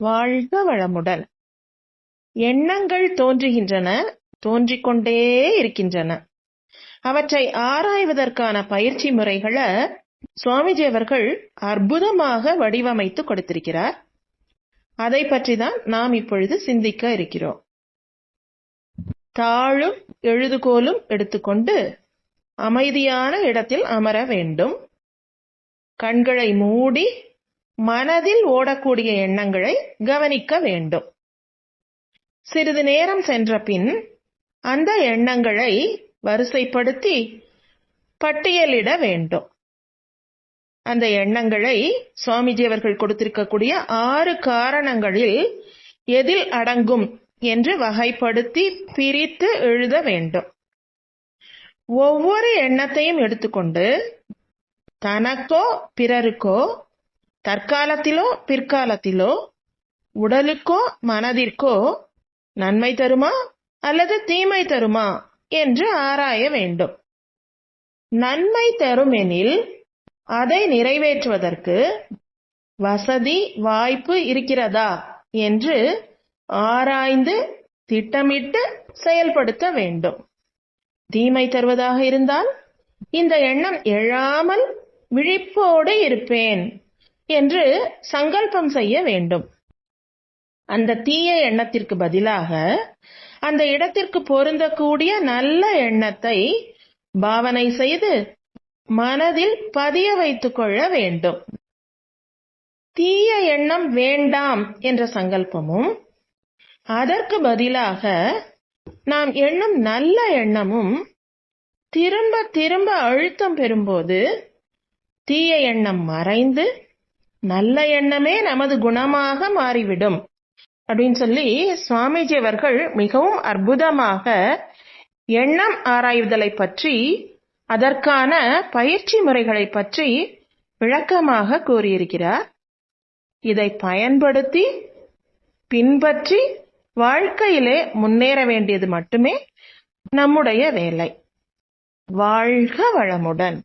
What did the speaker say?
வாழ்க வளமுடன். எண்ணங்கள் தோன்றுகின்றன தோன்றிக்கொண்டே இருக்கின்றன. அவற்றை ஆராய்வதற்கான பயிற்சி முறைகளை சுவாமிஜி அவர்கள் அற்புதமாக வடிவமைத்து கொடுத்திருக்கிறார். அதை பற்றி தான் நாம் இப்பொழுது சிந்திக்க இருக்கிறோம். தாளும் எழுதுகோலும் எடுத்துக்கொண்டு அமைதியான இடத்தில் அமர வேண்டும். கண்களை மூடி மனதில் ஓடக்கூடிய எண்ணங்களை கவனிக்க வேண்டும். சிறிது நேரம் சென்ற பின் அந்த எண்ணங்களை வரிசைப்படுத்தி பட்டியலிட வேண்டும். அந்த எண்ணங்களை சுவாமிஜி அவர்கள் கொடுத்திருக்கக்கூடிய ஆறு காரணங்களில் எதில் அடங்கும் என்று வகைப்படுத்தி பிரித்து எழுத வேண்டும். ஒவ்வொரு எண்ணத்தையும் எடுத்துக்கொண்டு தனக்கோ பிறருக்கோ தற்காலத்திலோ பிற்காலத்திலோ உடலுக்கோ மனதிற்கோ நன்மை தருமா அல்லது தீமை தருமா என்று ஆராய வேண்டும். நன்மை தரும் எனில் அதை நிறைவேற்றுவதற்கு வசதி வாய்ப்பு இருக்கிறதா என்று ஆராய்ந்து திட்டமிட்டு செயல்படுத்த வேண்டும். தீமை தருவதாக இருந்தால் இந்த எண்ணம் எழாமல் விழிப்போடு இருப்பேன் என்று சங்கல்பம் செய்ய வேண்டும். அந்த தீய எண்ணத்திற்கு பதிலாக அந்த இடத்திற்கு பொருந்தக்கூடிய நல்ல எண்ணத்தை பாவனை செய்து மனதில் பதிய வைத்துக் கொள்ள வேண்டும். தீய எண்ணம் வேண்டாம் என்ற சங்கல்பமும் அதற்கு பதிலாக நாம் எண்ணும் நல்ல எண்ணமும் திரும்ப திரும்ப அழுத்தம் பெறும்போது தீய எண்ணம் மறைந்து நல்ல எண்ணமே நமது குணமாக மாறிவிடும். அப்படின்னு சொல்லி சுவாமிஜி அவர்கள் மிகவும் அற்புதமாக எண்ணம் ஆராய்தலை பற்றி அதற்கான பயிற்சி முறைகளை பற்றி விளக்கமாக கூறியிருக்கிறார். இதை பயன்படுத்தி பின்பற்றி வாழ்க்கையிலே முன்னேற வேண்டியது மட்டுமே நம்முடைய வேலை. வாழ்க வளமுடன்.